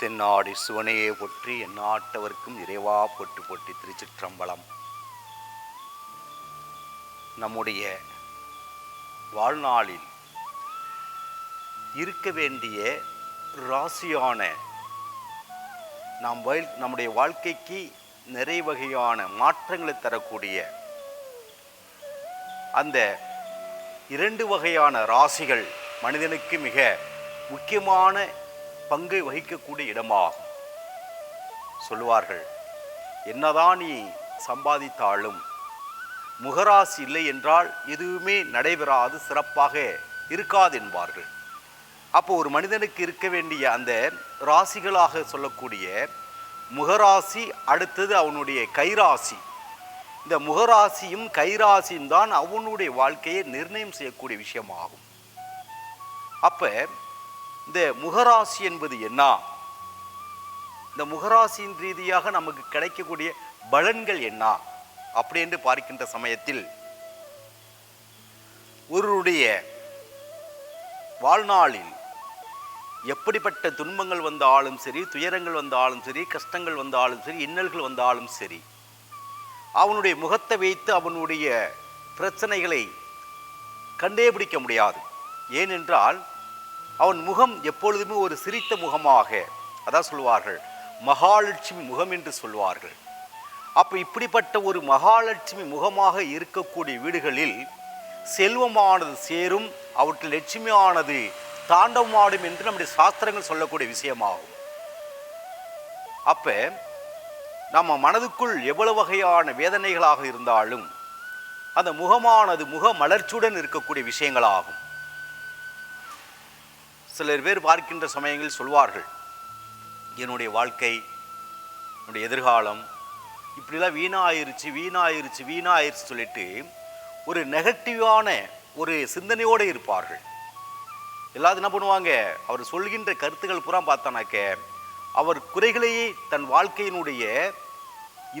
தென்னாடி சிவனையே போற்றி எந்நாட்டவர்க்கும் இறைவா போற்றி போற்றி திருச்சிற்றம்பலம். நம்முடைய வாழ்நாளில் இருக்க வேண்டிய ராசியான நாம் வயல் நம்முடைய வாழ்க்கைக்கு நிறைய வகையான மாற்றங்களை தரக்கூடிய அந்த இரண்டு வகையான ராசிகள் மனிதனுக்கு மிக முக்கியமான பங்கை வகிக்கக்கூடிய இடமாகும். சொல்லுவார்கள் என்னதான் நீ சம்பாதித்தாலும் முகராசி இல்லை என்றால் எதுவுமே நடைபெறாது சிறப்பாக இருக்காது என்பார்கள். அப்போ ஒரு மனிதனுக்கு இருக்க வேண்டிய அந்த ராசிகளாக சொல்லக்கூடிய முகராசி அடுத்தது அவனுடைய கைராசி. இந்த முகராசியும் கைராசியும் தான் அவனுடைய வாழ்க்கையை நிர்ணயம் செய்யக்கூடிய விஷயமாகும். அப்போ இந்த முகராசி என்பது என்ன? இந்த முகராசியின் ரீதியாக நமக்கு கிடைக்கக்கூடிய பலன்கள் என்ன? அப்படி என்று பார்க்கின்ற சமயத்தில் ஒருவருடைய வாழ்நாளில் எப்படிப்பட்ட துன்பங்கள் வந்தாலும் சரி துயரங்கள் வந்தாலும் சரி கஷ்டங்கள் வந்தாலும் சரி இன்னல்கள் வந்தாலும் சரி அவனுடைய முகத்தை வைத்து அவனுடைய பிரச்சனைகளை கண்டே பிடிக்க முடியாது. ஏனென்றால் அவன் முகம் எப்பொழுதுமே ஒரு சிரித்த முகமாக அதான் சொல்வார்கள் மகாலட்சுமி முகம் என்று சொல்வார்கள் அப்போ இப்படிப்பட்ட ஒரு மகாலட்சுமி முகமாக இருக்கக்கூடிய வீடுகளில் செல்வமானது சேரும் அவற்றில் லட்சுமியானது தாண்டவமாடும் என்று நம்முடைய சாஸ்திரங்கள் சொல்லக்கூடிய விஷயமாகும். அப்போ நம்ம மனதுக்குள் எவ்வளவு வகையான வேதனைகளாக இருந்தாலும் அந்த முகமானது முக மலர்ச்சியுடன் இருக்கக்கூடிய விஷயங்களாகும். சிலர் பேர் பார்க்கின்ற சமயங்களில் சொல்வார்கள் என்னுடைய வாழ்க்கை என்னுடைய எதிர்காலம் இப்படிலாம் வீணாயிருச்சு வீணாயிருச்சு வீணாயிருச்சு சொல்லிட்டு ஒரு நெகட்டிவான ஒரு சிந்தனையோடு இருப்பார்கள். எல்லாரும் என்ன பண்ணுவாங்க? அவர் சொல்கின்ற கருத்துக்கள் புறம் பார்த்தானாக்க அவர் குறைகளையே தன் வாழ்க்கையினுடைய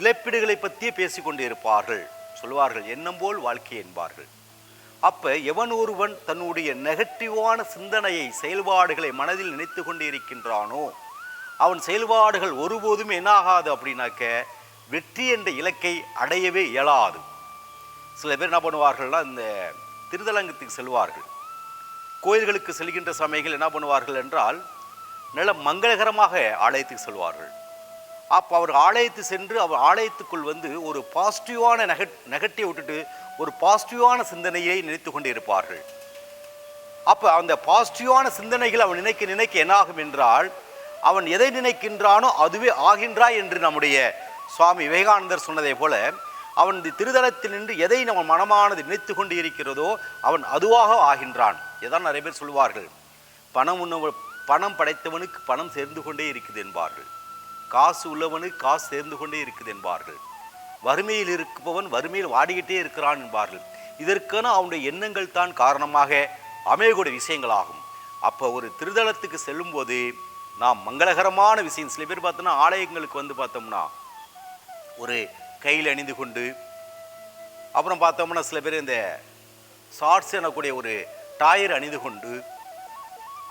இழப்பீடுகளை பற்றியே பேசிக்கொண்டு இருப்பார்கள் சொல்வார்கள் எண்ணம் போல் வாழ்க்கை என்பார்கள். அப்போ எவன் ஒருவன் தன்னுடைய நெகட்டிவான சிந்தனையை செயல்பாடுகளை மனதில் நினைத்து கொண்டு இருக்கின்றானோ அவன் செயல்பாடுகள் ஒருபோதும் என்னாகாது அப்படின்னாக்க வெற்றி என்ற இலக்கை அடையவே இயலாது. சில பேர் என்ன பண்ணுவார்கள்னா இந்த திருதலங்கத்துக்கு செல்வார்கள். கோயில்களுக்கு செல்கின்ற சமயங்கள் என்ன பண்ணுவார்கள் என்றால் நல்ல மங்களகரமாக ஆலயத்துக்கு செல்வார்கள். அப்போ அவர் ஆலயத்து சென்று அவர் ஆலயத்துக்குள் வந்து ஒரு பாசிட்டிவான நெக நெகட்டிவ் விட்டுட்டு ஒரு பாசிட்டிவான சிந்தனையை நினைத்து கொண்டு இருப்பார்கள் அப்போ அந்த பாசிட்டிவான சிந்தனைகள் அவன் நினைக்க நினைக்க என்னாகும் என்றால் அவன் எதை நினைக்கின்றானோ அதுவே ஆகின்றாய் என்று நம்முடைய சுவாமி விவேகானந்தர் சொன்னதை போல அவன் திருதலத்தில் நின்று எதை நம்ம மனமானது நினைத்து கொண்டு இருக்கிறதோ அவன் அதுவாக ஆகின்றான். இதான் நிறைய பேர் சொல்வார்கள். பணம் உண்ணவ பணம் படைத்தவனுக்கு பணம் சேர்ந்து கொண்டே இருக்குது என்பார்கள். காசு உள்ளவனுக்கு காசு சேர்ந்து கொண்டே இருக்குது என்பார்கள். வறுமையில் இருப்பவன் வறுமையில் வாடிக்கிட்டே இருக்கிறான் என்பார்கள். இதற்கான அவனுடைய எண்ணங்கள் தான் காரணமாக அமையக்கூடிய விஷயங்களாகும். அப்போ ஒரு திருதலத்துக்கு செல்லும்போது நாம் மங்களகரமான விஷயம் சில பேர் பார்த்தோன்னா ஆலயங்களுக்கு வந்து பார்த்தோம்னா ஒரு கையில் அணிந்து கொண்டு அப்புறம் பார்த்தோம்னா சில பேர் இந்த ஷார்ட்ஸ் எனக்கூடிய ஒரு டயர் அணிந்து கொண்டு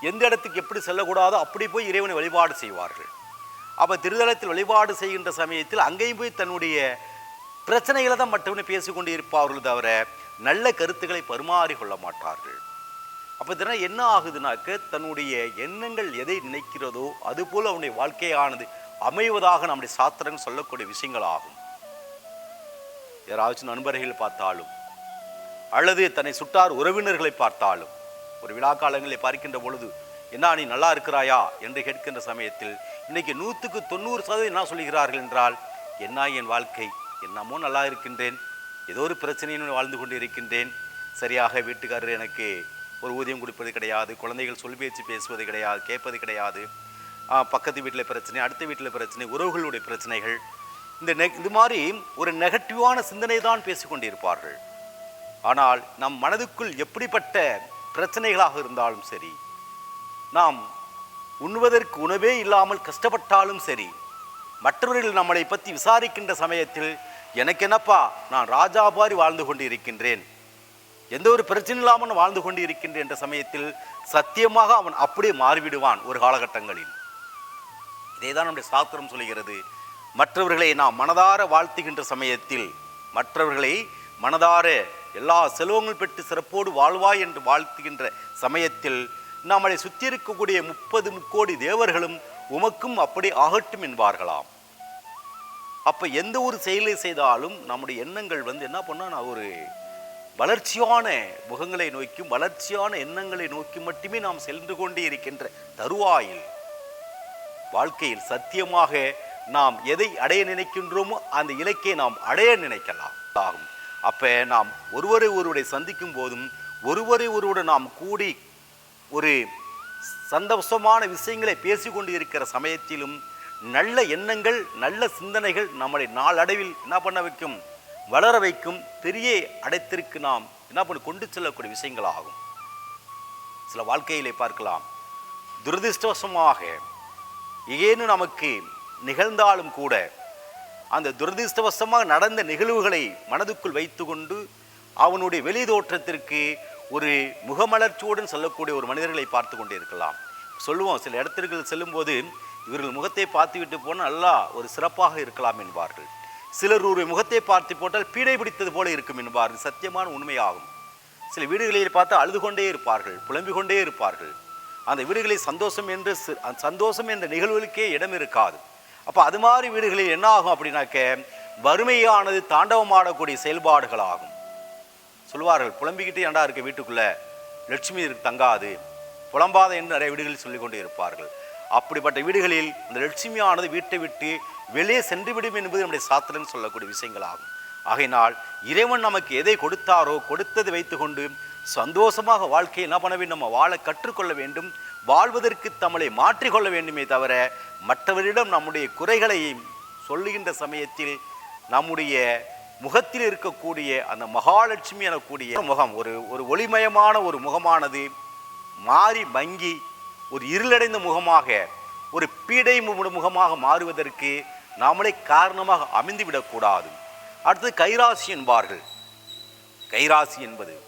எந்த இடத்துக்கு எப்படி செல்லக்கூடாதோ அப்படி போய் இறைவனை வழிபாடு செய்வார்கள். அப்போ திருதலத்தில் வழிபாடு செய்கின்ற சமயத்தில் அங்கேயும் போய் தன்னுடைய பிரச்சனைகளை தான் மட்டுமே பேசிக்கொண்டு இருப்பார்கள் தவிர நல்ல கருத்துக்களை பரிமாறி கொள்ள மாட்டார்கள். அப்போ தினம் என்ன ஆகுதுனாக்க தன்னுடைய எண்ணங்கள் எதை நினைக்கிறதோ அதுபோல் அவனுடைய வாழ்க்கையானது அமைவதாக நம்முடைய சாத்திரங்கள் சொல்லக்கூடிய விஷயங்கள் ஆகும் யாராச்சும் நண்பர்கள் பார்த்தாலும் அல்லது தன்னை சுட்டார் உறவினர்களை பார்த்தாலும் ஒரு விழா காலங்களை பார்க்கின்ற பொழுது என்ன நீ நல்லா இருக்கிறாயா? என்று கேட்கின்ற சமயத்தில் இன்னைக்கு நூற்றுக்கு தொண்ணூறு சதவீதம் என்ன சொல்லுகிறார்கள் என்றால் என்ன என் வாழ்க்கை? என்னமோ நல்லா இருக்கின்றேன். ஏதோ ஒரு பிரச்சனையும் வாழ்ந்து கொண்டு இருக்கின்றேன் சரியாக வீட்டுக்காரர் எனக்கு ஒரு ஊதியம் கொடுப்பது கிடையாது. குழந்தைகள் சொல் பேச்சு பேசுவது கிடையாது கேட்பது கிடையாது. பக்கத்து வீட்டில் பிரச்சனை அடுத்த வீட்டில் பிரச்சனை உறவுகளுடைய பிரச்சனைகள். இந்த நெ இது மாதிரி ஒரு நெகட்டிவான சிந்தனை தான் பேசிக்கொண்டிருப்பார்கள் ஆனால் நம் மனதுக்குள் எப்படிப்பட்ட பிரச்சனைகளாக இருந்தாலும் சரி நாம் உண்ணுவதற்கு உணவே இல்லாமல் கஷ்டப்பட்டாலும் சரி மற்றவர்கள் நம்மளை பற்றி விசாரிக்கின்ற சமயத்தில் எனக்கு என்னப்பா நான் ராஜா வாழ்ந்து கொண்டு இருக்கின்றேன் எந்த ஒரு பிரச்சனை இல்லாமல் நான் வாழ்ந்து கொண்டு இருக்கின்றேன் என்ற சமயத்தில் சத்தியமாக அவன் அப்படியே மாறிவிடுவான் ஒரு காலகட்டங்களில். இதே தான் நம்முடைய சாஸ்திரம் சொல்கிறது மற்றவர்களை நாம் மனதார வாழ்த்துகின்ற சமயத்தில் மற்றவர்களை மனதார எல்லா செல்வங்கள் பெற்று சிறப்போடு வாழ்வாய் என்று வாழ்த்துகின்ற சமயத்தில் நம்மளை சுற்றி இருக்கக்கூடிய முப்பது முக்கோடி தேவர்களும் உமக்கும் அப்படி ஆகட்டும் என்பார்களாம். அப்போ எந்த ஒரு செயலை செய்தாலும் நம்முடைய எண்ணங்கள் வந்து என்ன பண்ணா ஒரு வளர்ச்சியான முகங்களை நோக்கியும் வளர்ச்சியான எண்ணங்களை நோக்கி மட்டுமே நாம் சென்று கொண்டே இருக்கின்ற தருவாயில் வாழ்க்கையில் சத்தியமாக நாம் எதை அடைய நினைக்கின்றோமோ அந்த இலக்கை நாம் அடைய நினைக்கலாம். ஆகும். அப்ப நாம் ஒருவரை ஒருவரை சந்திக்கும் போதும் ஒருவரை ஒருவரை நாம் கூடி ஒரு சந்தோஷமான விஷயங்களை பேசிக்கொண்டு இருக்கிற சமயத்திலும் நல்ல எண்ணங்கள் நல்ல சிந்தனைகள் நம்மளை நாளடைவில் என்ன பண்ண வைக்கும்? வளர வைக்கும் பெரிய அடைத்திற்கு நாம். என்ன பண்ணி? கொண்டு செல்லக்கூடிய விஷயங்கள் ஆகும் சில வாழ்க்கையிலே பார்க்கலாம். துரதிருஷ்டவசமாக ஏனும் நமக்கு நிகழ்ந்தாலும் கூட அந்த துரதிருஷ்டவசமாக நடந்த நிகழ்வுகளை மனதுக்குள் வைத்துக்கொண்டு அவனுடைய வெளி தோற்றத்திற்கு ஒரு முகமலர்ச்சியுடன் செல்லக்கூடிய ஒரு மனிதர்களை பார்த்து கொண்டே இருக்கலாம். சொல்லுவோம் சில இடத்திற்கு செல்லும்போது இவர்கள் முகத்தை பார்த்துவிட்டு போனால் நல்லா ஒரு சிறப்பாக இருக்கலாம் என்பார்கள். சிலர் ஒரு முகத்தை பார்த்து போட்டால் பீடை பிடித்தது போல இருக்கும் என்பார்கள். சத்தியமான உண்மையாகும். சில வீடுகளில் பார்த்து அழுது கொண்டே இருப்பார்கள் புலம்பிக் கொண்டே இருப்பார்கள். அந்த வீடுகளில் சந்தோஷம் என்று அந்த சந்தோஷம் என்ற நிகழ்வுகளுக்கே இடம் இருக்காது. அப்போ அது மாதிரி வீடுகளில் என்ன ஆகும் அப்படின்னாக்க வறுமையானது தாண்டவமாடக்கூடிய செயல்பாடுகள் ஆகும் சொல்வார்கள் புலம்பிக்கிட்டு ஏண்டா இருக்க வீட்டுக்குள்ளே? லட்சுமி தங்காது புலம்பாத என்று நிறைய வீடுகளில் சொல்லிக்கொண்டே இருப்பார்கள். அப்படிப்பட்ட வீடுகளில் அந்த லட்சுமியானது வீட்டை விட்டு வெளியே சென்றுவிடும் என்பது நம்முடைய சாத்திரம் சொல்லக்கூடிய விஷயங்கள் ஆகும் ஆகையினால் இறைவன் நமக்கு எதை கொடுத்தாரோ கொடுத்ததை வைத்துக்கொண்டு சந்தோஷமாக வாழ்க்கையை என்ன பண்ண வேண்டும்? நம்ம வாழ கற்றுக்கொள்ள வேண்டும். வாழ்வதற்கு தமிழை மாற்றிக்கொள்ள வேண்டுமே தவிர மற்றவரிடம் நம்முடைய குறைகளை சொல்லுகின்ற சமயத்தில் நம்முடைய முகத்தில் இருக்கக்கூடிய அந்த மகாலட்சுமி எனக்கூடிய முகம் ஒரு ஒரு ஒளிமயமான ஒரு முகமானது மாறி மங்கி ஒரு இருளடைந்த முகமாக ஒரு பீடை மு- முகமாக மாறுவதற்கு நாமளே காரணமாக அமைந்துவிடக்கூடாது. அடுத்து கைராசி என்பார்கள். கைராசி என்பது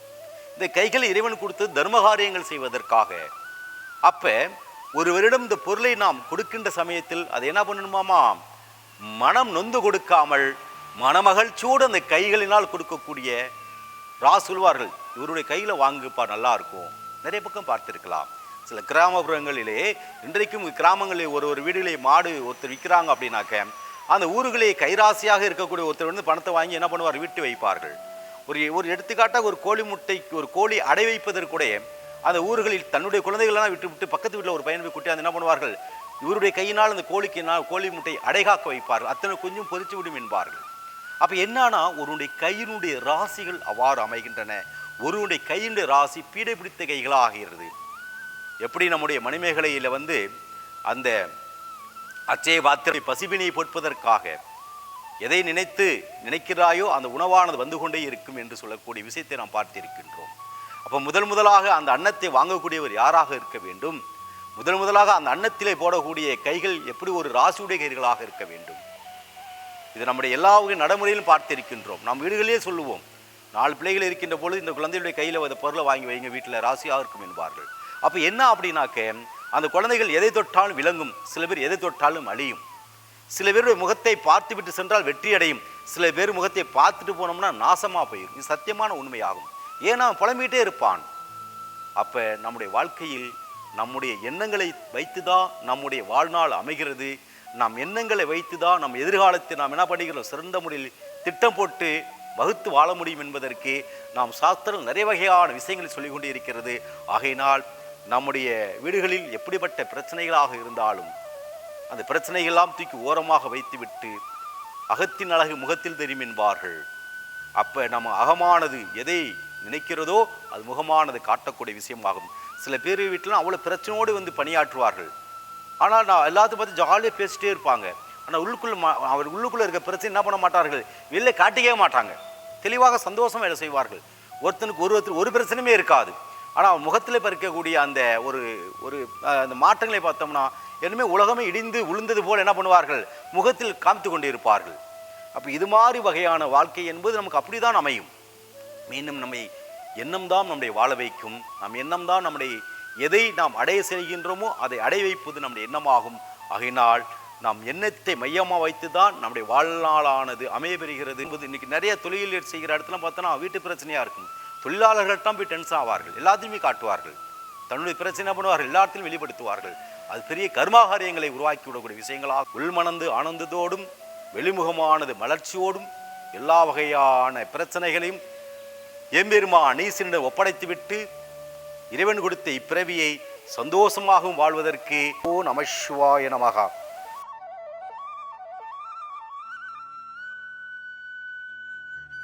இந்த கைகளை இறைவன் கொடுத்து தர்மகாரியங்கள் செய்வதற்காக. அப்போ ஒருவரிடம் இந்த பொருளை நாம் கொடுக்கின்ற சமயத்தில் அதை என்ன பண்ணணுமாமா? மனம் நொந்து கொடுக்காமல் மனமகிழ்ச்சியோடு அந்த கைகளினால் கொடுக்கக்கூடிய ரா சொல்வார்கள் இவருடைய கையில் வாங்குப்பா நல்லா இருக்கும். நிறைய பக்கம் பார்த்திருக்கலாம். சில கிராமப்புறங்களிலே இன்றைக்கும் கிராமங்களில் ஒரு ஒரு வீடுகளை மாடு ஒருத்தர் விற்கிறாங்க அப்படின்னாக்க அந்த ஊர்களே கைராசியாக இருக்கக்கூடிய ஒருத்தர் வந்து பணத்தை வாங்கி என்ன பண்ணுவார்? விட்டு வைப்பார்கள். ஒரு ஒரு எடுத்துக்காட்டாக ஒரு கோழி முட்டை ஒரு கோழி அடை வைப்பதற்குடைய அந்த ஊர்களில் தன்னுடைய குழந்தைகளெல்லாம் விட்டு விட்டு பக்கத்து வீட்டில் ஒரு பையன் போய் குட்டி என்ன பண்ணுவார்கள்? இவருடைய கையினால் அந்த கோழிக்கு நான் கோழி முட்டை அடைகாக்க வைப்பார்கள். அத்தனை கொஞ்சம் பொரிச்சு விடும் என்பார்கள். அப்போ என்னன்னா ஒருவனுடைய கையினுடைய ராசிகள் அவ்வாறு அமைகின்றன. ஒருவனுடைய கையினுடைய ராசி பீடை பிடித்த கைகளாக ஆகிறது எப்படி நம்முடைய மணிமேகலையில் வந்து அந்த அச்சய பாத்திரை பசிபினை பொட்பதற்காக எதை நினைத்து நினைக்கிறாயோ அந்த உணவானது வந்து கொண்டே இருக்கும் என்று சொல்லக்கூடிய விஷயத்தை நாம் பார்த்திருக்கின்றோம். அப்போ முதல் முதலாக அந்த அன்னத்தை வாங்கக்கூடியவர் யாராக இருக்க வேண்டும்? முதல் முதலாக அந்த அன்னத்திலே போடக்கூடிய கைகள் எப்படி ஒரு ராசியுடைய கைகளாக இருக்க வேண்டும்? இது நம்முடைய எல்லா நடைமுறையிலும் பார்த்திருக்கின்றோம். நம் வீடுகளிலே சொல்லுவோம். நாலு பிள்ளைகள் இருக்கின்ற பொழுது இந்த குழந்தையுடைய கையில் அந்த பொருளை வாங்கி வைங்க வீட்டில் ராசியாக இருக்கும் என்பார்கள். அப்போ என்ன அப்படின்னாக்க அந்த குழந்தைகள் எதை தொட்டாலும் விளங்கும் சில பேர் எதை தொட்டாலும் அழியும். சில பேருடைய முகத்தை பார்த்து விட்டு சென்றால் வெற்றி அடையும் சில பேர் முகத்தை பார்த்துட்டு போனோம்னா நாசமாக போயிடும் இது சத்தியமான உண்மையாகும். ஏன்னா புலம்பிகிட்டே இருப்பான். அப்போ நம்முடைய வாழ்க்கையில் நம்முடைய எண்ணங்களை வைத்து தான் நம்முடைய வாழ்நாள் அமைகிறது? நம் எண்ணங்களை வைத்து தான் நம் எதிர்காலத்தை நாம் என்ன பண்ணுகிறோம்? சிறந்த முறையில் திட்டம் போட்டு வகுத்து வாழ முடியும் என்பதற்கு நாம் சாஸ்திரம் நிறைய வகையான விஷயங்களை சொல்லிக் கொண்டு இருக்கிறது ஆகையினால் நம்முடைய வீடுகளில் எப்படிப்பட்ட பிரச்சனைகளாக இருந்தாலும் அந்த பிரச்சனைகள்லாம் தூக்கி ஓரமாக வைத்துவிட்டு அகத்தின் அழகு முகத்தில் தெரியும் என்பார்கள். அப்போ நம்ம அகமானது எதை நினைக்கிறதோ அது முகமானது காட்டக்கூடிய விஷயமாகும். சில பேர் வீட்டிலாம் அவ்வளோ பிரச்சனையோடு வந்து பணியாற்றுவார்கள். ஆனால் நான் எல்லாத்தையும் பார்த்து ஜாலியாக பேசிட்டே இருப்பாங்க. ஆனால் உள்ளுக்குள்ளே மா- அவர் உள்ளுக்குள்ளே இருக்க பிரச்சனை என்ன பண்ண மாட்டார்கள்? வெளில காட்டிக்கவே மாட்டாங்க. தெளிவாக சந்தோஷம் வேலை செய்வார்கள். ஒருத்தனுக்கு ஒரு ஒருத்தர் ஒரு பிரச்சனையுமே இருக்காது. ஆனால் முகத்தில் பறிக்கக்கூடிய அந்த ஒரு ஒரு அந்த மாற்றங்களை பார்த்தோம்னா என்னமே உலகமே இடிந்து விழுந்தது போல் என்ன பண்ணுவார்கள்? முகத்தில் காமித்து கொண்டு இருப்பார்கள். அப்போ இது மாதிரி வகையான வாழ்க்கை என்பது நமக்கு அப்படிதான் அமையும். மீண்டும் நம்மை எண்ணம்தான் நம்முடைய வாழ வைக்கும். நம் எண்ணம்தான் நம்முடைய எதை நாம் அடைய செய்கின்றோமோ அதை அடைய வைப்பது நம்முடைய எண்ணமாகும். ஆகினால் நாம் எண்ணத்தை மையமாக வைத்து தான் நம்முடைய வாழ்நாளானது அமைய பெறுகிறது என்பது இன்றைக்கி நிறைய தொழில் செய்கிற இடத்துல பார்த்தோன்னா வீட்டு பிரச்சனையாக இருக்கும். தொழிலாளர்கள் தான் போய் டென்ஷன் ஆவார்கள். எல்லாத்தையுமே காட்டுவார்கள். தன்னுடைய பிரச்சனை பண்ணுவார்கள்? எல்லாத்தையும் வெளிப்படுத்துவார்கள். அது பெரிய கர்மாகாரியங்களை உருவாக்கி விடக்கூடிய விஷயங்களாக உள்மணந்து ஆனந்தத்தோடும் வெளிமுகமானது மலர்ச்சியோடும் எல்லா வகையான பிரச்சனைகளையும் எம்பெருமா நீசினிடம் ஒப்படைத்துவிட்டு இறைவன் கொடுத்த இப்பிறவியை சந்தோஷமாகவும் வாழ்வதற்கு ஓ நம சிவாய நமகா.